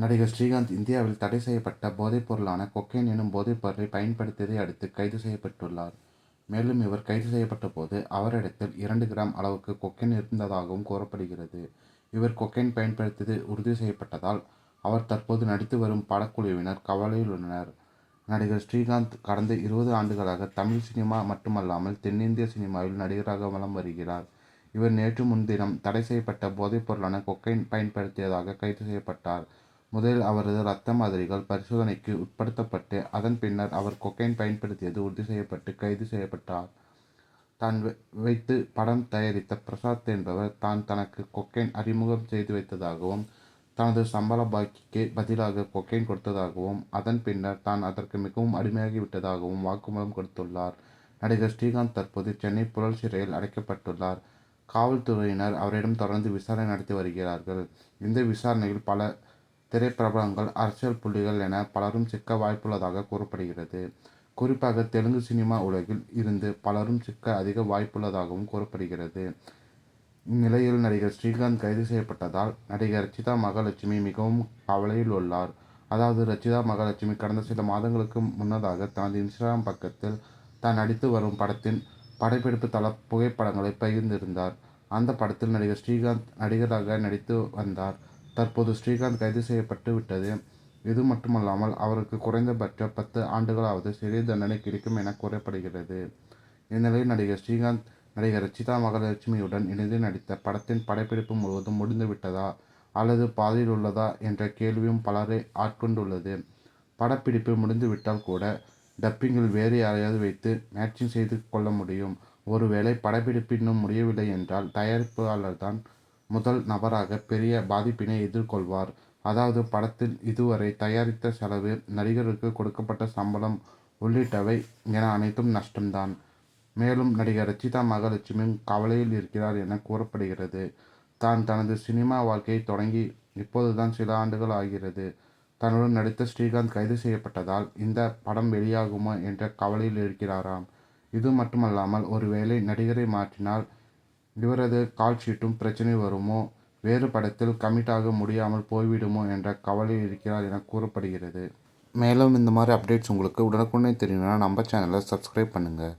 நடிகர் ஸ்ரீகாந்த் இந்தியாவில் தடை செய்யப்பட்ட போதைப் பொருளான கொக்கைன் எனும் போதைப் பொருளை பயன்படுத்தியதை அடுத்து கைது செய்யப்பட்டுள்ளார். மேலும் இவர் கைது செய்யப்பட்ட போது அவரிடத்தில் இரண்டு கிராம் அளவுக்கு கொக்கைன் இருந்ததாகவும் கூறப்படுகிறது. இவர் கொக்கைன் பயன்படுத்தியது உறுதி செய்யப்பட்டதால் அவர் தற்போது நடித்து வரும் படக்குழுவினர் கவலையில் உள்ளனர். நடிகர் ஸ்ரீகாந்த் கடந்த இருபது ஆண்டுகளாக தமிழ் சினிமா மட்டுமல்லாமல் தென்னிந்திய சினிமாவில் நடிகராக வலம் வருகிறார். இவர் நேற்று முன்தினம் தடை செய்யப்பட்ட போதைப் பொருளான கொக்கைன் பயன்படுத்தியதாக கைது செய்யப்பட்டார். முதலில் அவரது ரத்த மாதிரிகள் பரிசோதனைக்கு உட்படுத்தப்பட்டு அதன் பின்னர் அவர் கொக்கைன் பயன்படுத்தியது உறுதி செய்யப்பட்டு கைது செய்யப்பட்டார். தான் வைத்து படம் தயாரித்த பிரசாத் என்பவர் தான் தனக்கு கொக்கைன் அறிமுகம் செய்து வைத்ததாகவும் தனது சம்பள பாக்கிக்கு பதிலாக கொக்கைன் கொடுத்ததாகவும் அதன் பின்னர் தான் அதற்கு மிகவும் அடிமையாகி விட்டதாகவும் வாக்குமூலம் கொடுத்துள்ளார். நடிகர் ஸ்ரீகாந்த் தற்போது சென்னை புழல் சிறையில் அடைக்கப்பட்டுள்ளார். காவல்துறையினர் அவரிடம் தொடர்ந்து விசாரணை நடத்தி வருகிறார்கள். இந்த விசாரணையில் பல திரைப்பிரபலங்கள் அரசியல் புள்ளிகள் என பலரும் சிக்க வாய்ப்புள்ளதாக கூறப்படுகிறது. குறிப்பாக தெலுங்கு சினிமா உலகில் இருந்து பலரும் சிக்க அதிக வாய்ப்புள்ளதாகவும் கூறப்படுகிறது. இந்நிலையில் நடிகர் ஸ்ரீகாந்த் கைது செய்யப்பட்டதால் நடிகர் ரச்சிதா மகாலட்சுமி மிகவும் கவலையில் உள்ளார். அதாவது ரச்சிதா மகாலட்சுமி கடந்த சில மாதங்களுக்கு முன்னதாக தனது இன்ஸ்டாகிராம் பக்கத்தில் தான் நடித்து வரும் படத்தின் படப்பிடிப்பு தள புகைப்படங்களை பகிர்ந்திருந்தார். அந்த படத்தில் நடிகர் ஸ்ரீகாந்த் நடிகராக நடித்து வந்தார். தற்போது ஸ்ரீகாந்த் கைது செய்யப்பட்டு விட்டது. இது மட்டுமல்லாமல் அவருக்கு குறைந்தபட்சம் பத்து ஆண்டுகளாவது சிறை தண்டனை கிடைக்கும் என கூறப்படுகிறது. இந்நிலையில் நடிகர் ஸ்ரீகாந்த் நடிகர் ரச்சிதா மகாலட்சுமியுடன் இணைந்து நடித்த படத்தின் படப்பிடிப்பு முழுவதும் முடிந்துவிட்டதா அல்லது பாதியில் உள்ளதா என்ற கேள்வியும் பலரை ஆட்கொண்டுள்ளது. படப்பிடிப்பு முடிந்துவிட்டால் கூட டப்பிங்கில் வேறு யாரையாவது வைத்து மேட்சிங் செய்து கொள்ள முடியும். ஒருவேளை படப்பிடிப்பு இன்னும் முடியவில்லை என்றால் தயாரிப்பாளர் தான் முதல் நபராக பெரிய பாதிப்பினை எதிர்கொள்வார். அதாவது படத்தில் இதுவரை தயாரித்த செலவு நடிகருக்கு கொடுக்கப்பட்ட சம்பளம் உள்ளிட்டவை என அனைத்தும் நஷ்டம் தான். மேலும் நடிகர் ரச்சிதா மகாலட்சுமியும் கவலையில் இருக்கிறார் என கூறப்படுகிறது. தான் தனது சினிமா வாழ்க்கையை தொடங்கி இப்போதுதான் சில ஆண்டுகள் ஆகிறது. தன்னுடன் நடித்த ஸ்ரீகாந்த் கைது செய்யப்பட்டதால் இந்த படம் வெளியாகுமா என்ற கவலையில் இருக்கிறாராம். இது மட்டுமல்லாமல் ஒருவேளை நடிகரை மாற்றினால் இவரது கால்ஷீட்டும் பிரச்சனை வருமோ வேறு படத்தில் கமிட் ஆக முடியாமல் போய்விடுமோ என்ற கவலையில் இருக்கிறார் என கூறப்படுகிறது. மேலும் இந்த மாதிரி அப்டேட்ஸ் உங்களுக்கு உடனுக்குடனே தெரியணும்னா நம்ம சேனலை சப்ஸ்கிரைப் பண்ணுங்கள்